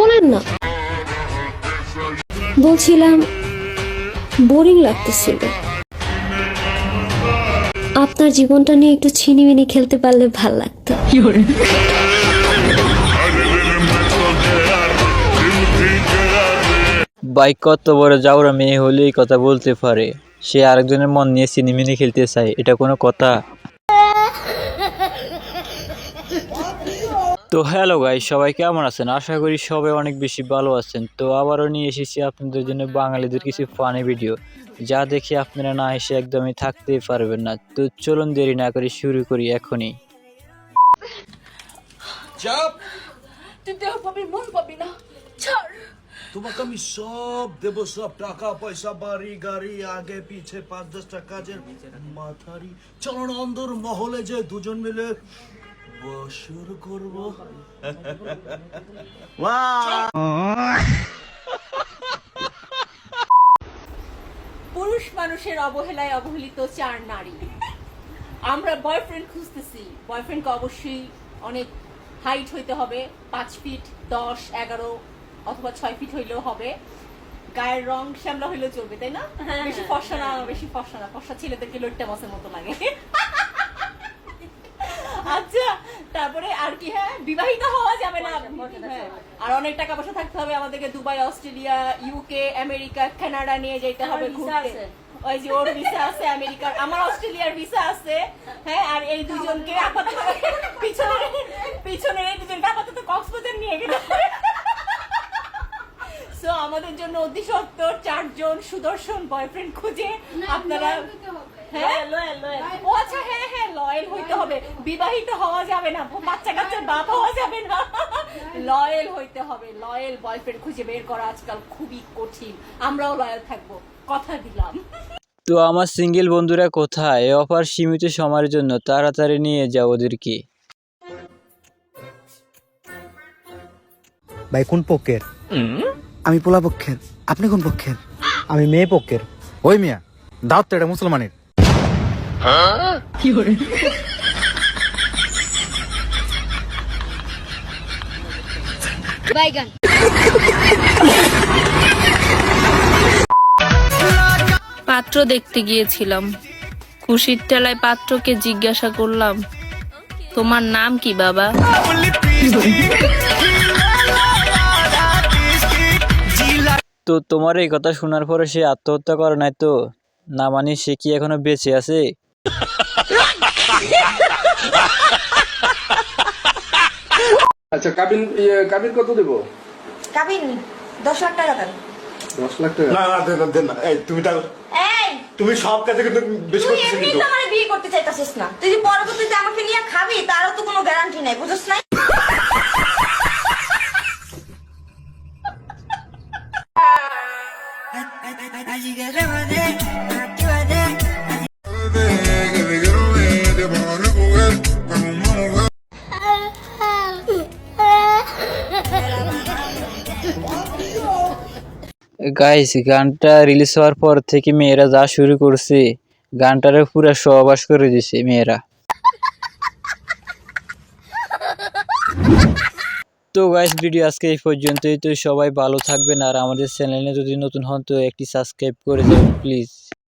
শোনেন না। বলছিলাম বোরিং লাগতেছিল। আপনার জীবনটা নিয়ে একটু ছিনিমিনি খেলতে পারলে ভালো লাগতো। বাইক কত বড় যাওরা মেয়ে হলে এই কথা বলতে পারে। সে আরেকজনের মন নিয়ে সিনেমিনি খেলতে চায়, এটা কোনো কথা? তো হ্যালো গাই সবাই কেমন আছেন? আশা করি সবাই অনেক বেশি ভালো আছেন। তো আবারও নিয়ে এসেছি আপনাদের জন্য বাঙালিদের কিছু ফানি ভিডিও যা দেখে আপনারা না এসে একদমই থাকতেই পারবেন না। তো চলুন দেরি না করে শুরু করি এখনই। তোমাকে আমি সব দেব সব টাকা পয়সা বাড়ি গাড়ি আগে পিছে পাঁচ দশটা কাজের মাথারি। চলো অন্দর মহলে যে দুজন মিলে বসর করব। পুরুষ মানুষের অবহেলায় অবহেলিত চার নারী। আমরা বয়ফ্রেন্ড খুঁজতেছি। বয়ফ্রেন্ডকে অবশ্যই অনেক হাইট হইতে হবে। পাঁচ ফিট দশ এগারো অথবা ছয় ফিট হইলেও হবে। গায়ের রং শ্যামলা হইলেও চলবে তাই না? বেশি ফর্সা না বেশি ফর্সা না। ফর্সা ছেলেদেরকে লোট্টা মাছের মতো লাগে। আচ্ছা তারপরে আর কি হ্যাঁ বিবাহিত হওয়া যাবে না। হ্যাঁ, আর অনেক টাকা পয়সা থাকতে হবে আমাদেরকে Dubai Australia UK America Canada নিয়ে যেতে হবে ঘুরতে। ওই যে ওর ভিসা আছে আমেরিকার। আমার অস্ট্রেলিয়ার ভিসা আছে হ্যাঁ আর এই দুজনকে আপাতত পিছনে পিছনে এই দুজনকে আপাতত কক্সবাজার নিয়ে গেল সো আমাদের জন্য অতি সত্তর চারজন সুদর্শন বয়ফ্রেন্ড খুঁজে আপনারা হ্যাঁ? ও আচ্ছা হ্যাঁ হ্যাঁ লয়েল হইতে হবে। বিবাহিত হওয়া যাবে না। বাচ্চা কাচ্চার বাপ হওয়া যাবে না। লয়েল হইতে হবে। লয়েল বয়ফ্রেন্ড খুঁজে বের করা আজকাল খুবই কঠিন। আমরাও লয়াল থাকব। কথা দিলাম। তো আমার সিঙ্গেল বন্ধুরা কোথায়? এ অফার সীমিত সময়ের জন্য তাড়াতাড়ি নিয়ে যাও ওদেরকে। ভাই কোন পক্ষের? আমি পোলা পক্ষের। আপনি কোন পক্ষের? আমি মেয়ে পক্ষের। ওই মিয়া দাওয়াত তো এটা মুসলমানের। পাত্র দেখতে গিয়েছিলাম। খুশির টেলায় পাত্রকে জিজ্ঞাসা করলাম তোমার নাম কি বাবা? তো তোমার এই কথা শোনার পরে সে আত্মহত্যা করে নাই তো? না মানে সে কি এখনও বেঁচে আছে? আচ্ছা কাবিন ইয়ে কাবিন কত দেবো? কাবিন দশ লাখ টাকা দেন। দশ লাখ টাকা? না না দেন না, দেন না। এই তুমি তা তুমি সব কাজে কিন্তু বেশি তুই করতেছো কিন্তু। তো আমার বিয়ে করতে চাইতাছিস না। তুই পরবর্তীতে আমাকে নিয়ে খাবি তারও তো কোনো গ্যারান্টি নাই বুঝছ না গাইস গানটা রিলিজ হওয়ার পর থেকে মেয়েরা যা শুরু করছে, গানটারে পুরো সহবাস করে দিছে মেয়েরা। তো গাইস ভিডিও আজকে এই পর্যন্তই। তো সবাই ভালো থাকবেন আর আমাদের চ্যানেলে যদি নতুন হন, তো একটি সাবস্ক্রাইব করে দেবেন প্লিজ